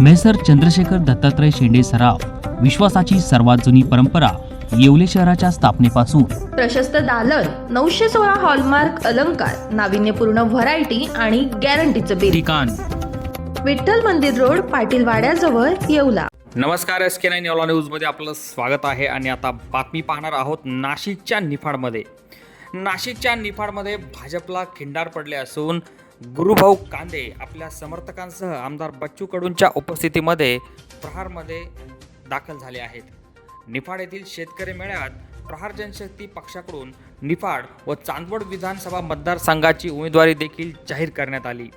Measure Chandrashekhar Dattatray शेंडे सराव विश्वासाची सर्वात जुनी परंपरा येवले शहराच्या स्थापनेपासून. प्रशस्त दालन नऊशे सोळा हॉलमार्क अलंकार नाविन्यपूर्ण व्हरायटी आणि गॅरंटीचं बिल ठिकाण. विठ्ठल मंदिर रोड पाटील वाड्याजवळ येवला. नमस्कार एस के नाईन येवला न्यूजमध्ये आपलं स्वागत आहे आणि आता बातमी पाहणार आहोत नाशिकच्या निफाडमध्ये. नाशिकच्या निफाडमध्ये भाजपला खिंडार पडले असून गुरुभाऊ कांदे आपल्या समर्थकांसह आमदार बच्चू कडूंच्या उपस्थितीमध्ये प्रहारमध्ये दाखल झाले आहेत. निफाड येथील शेतकरी मेळ्यात प्रहार जनशक्ती पक्षाकडून निफाड व चांदवड विधानसभा मतदारसंघाची उमेदवारी देखील जाहीर करण्यात आली.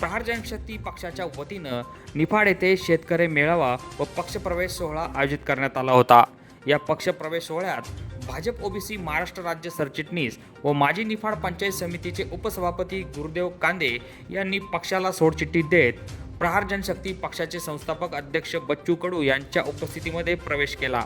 प्रहार जनशक्ती पक्षाच्या वतीनं निफाड येथे शेतकरी मेळावा व पक्षप्रवेश सोहळा आयोजित करण्यात आला होता. या पक्षप्रवेश सोहळ्यात भाजप ओबीसी महाराष्ट्र राज्य सरचिटणीस व माजी निफाड पंचायत समितीचे उपसभापती गुरुदेव कांदे यांनी पक्षाला सोडचिठ्ठी देत प्रहार जनशक्ती पक्षाचे संस्थापक अध्यक्ष बच्चू कडू यांच्या उपस्थितीमध्ये प्रवेश केला.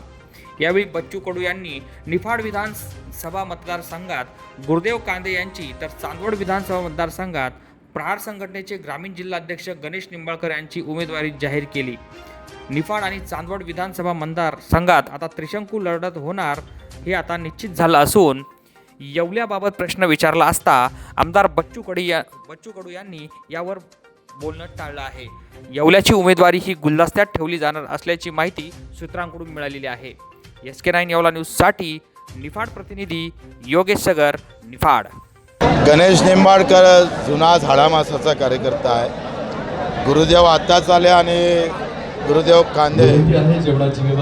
यावेळी बच्चू कडू यांनी निफाड विधानसभा मतदारसंघात गुरुदेव कांदे यांची तर चांदवड विधानसभा मतदारसंघात प्रहार संघटनेचे ग्रामीण जिल्हाध्यक्ष गणेश निंबाळकर यांची उमेदवारी जाहीर केली. निफाड आणि चांदवड विधानसभा मतदारसंघात आता त्रिशंकू लढत होणार हे आता निश्चित झालं असून येवल्याबाबत प्रश्न विचारला असता आमदार बच्चू कडू या बच्चू कडू यांनी यावर बोलणं टाळलं आहे. येवल्याची उमेदवारी ही गुलदस्त्यात ठेवली जाणार असल्याची माहिती सूत्रांकडून मिळालेली आहे. एस के नाईन येवला न्यूजसाठी निफाड प्रतिनिधी योगेश सगर निफाड. गणेश निंबाडकर जुना झाडामासाचा कार्यकर्ता आहे. गुरुदेव आत्ताच आले आणि गुरुदेव कांदे हे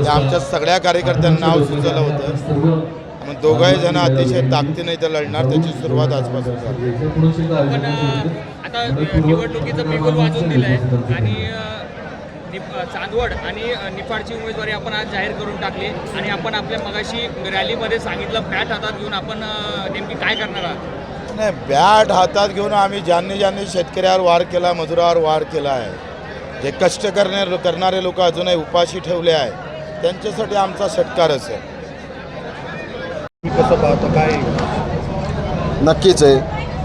आमच्या सगळ्या कार्यकर्त्यांना नाव सुचवलं होतं. मग दोघंही जण अतिशय ताकदीने इथं लढणार त्याची सुरुवात आजपासून झाली. पण आता निवडणुकीचं बिगुल वाजवून दिलंय. आणि चांदवड आणि निफाडची उमेदवारी आपण आज जाहीर करून टाकली. आणि आपण आपल्या मगाशी रॅलीमध्ये सांगितलं बॅट हातात घेऊन आपण नेमकी काय करणार आहात? नाही बॅट हातात घेऊन आम्ही ज्यांनी ज्यांनी शेतकऱ्यावर वार केला मजुरावर वार केला आहे. जे कष्ट करणे करणारे लोक अजूनही उपाशी ठेवले आहे त्यांच्यासाठी आमचा षटकार असेल नक्कीच आहे.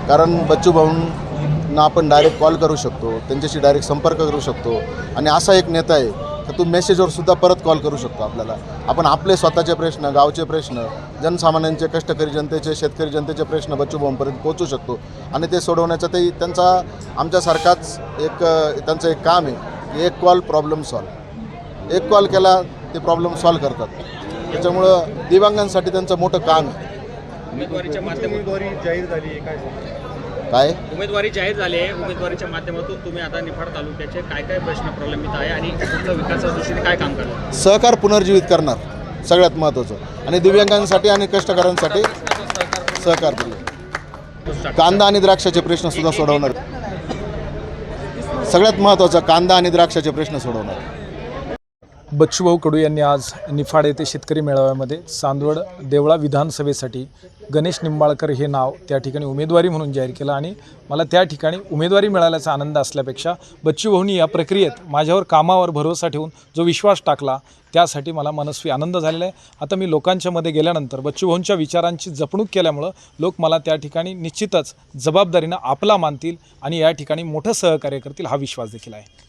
कारण बच्चू भाऊंना आपण डायरेक्ट कॉल करू शकतो. त्यांच्याशी डायरेक्ट संपर्क करू शकतो. आणि असा एक नेता आहे तर तो मेसेजवर सुद्धा परत कॉल करू शकतो आपल्याला. आपण आपले स्वतःचे प्रश्न गावचे प्रश्न जनसामान्यांचे कष्टकरी जनतेचे शेतकरी जनतेचे प्रश्न बच्चू भाऊंपर्यंत पोहोचू शकतो. आणि ते सोडवण्याचा ते त्यांचा आमच्यासारखाच एक त्यांचं एक काम आहे. एक कॉल प्रॉब्लेम सॉल्व एक कॉल केला ते प्रॉब्लेम सॉल्व करतात. त्याच्यामुळं दिव्यांगांसाठी त्यांचं मोठं काम आहे. उमेदवारीच्या माध्यमातून काय उमेदवारी जाहीर झाली आहे. उमेदवारीच्या माध्यमातून तुम्ही आता निफाड तालुक्याचे काय काय प्रश्न प्रलंबित आहे आणि तुमच्या विकासाच्या दृष्टीने काय काम करणार? सहकार पुनर्जीवित करणार. सगळ्यात महत्त्वाचं. आणि दिव्यांगांसाठी आणि कष्टकऱ्यांसाठी सहकार दिले कांदा आणि द्राक्षाचे प्रश्न सुद्धा सोडवणार. सगळ्यात महत्त्वाचा कांदा आणि द्राक्षाचे प्रश्न सोडवणार. बच्चूभाऊ कडू यांनी आज निफाड येथे शेतकरी मेळाव्यामध्ये चांदवड देवळा विधानसभेसाठी गणेश निंबाळकर हे नाव त्या ठिकाणी उमेदवारी म्हणून जाहीर केलं. आणि मला त्या ठिकाणी उमेदवारी मिळाल्याचा आनंद असल्यापेक्षा बच्चूभाऊंनी या प्रक्रियेत माझ्यावर कामावर भरोसा ठेवून जो विश्वास टाकला त्यासाठी मला मनस्वी आनंद झालेला आहे. आता मी लोकांच्यामध्ये गेल्यानंतर बच्चूभाऊंच्या विचारांची जपणूक केल्यामुळं लोक मला त्या ठिकाणी निश्चितच जबाबदारीनं आपला मानतील आणि या ठिकाणी मोठं सहकार्य करतील हा विश्वास देखील आहे.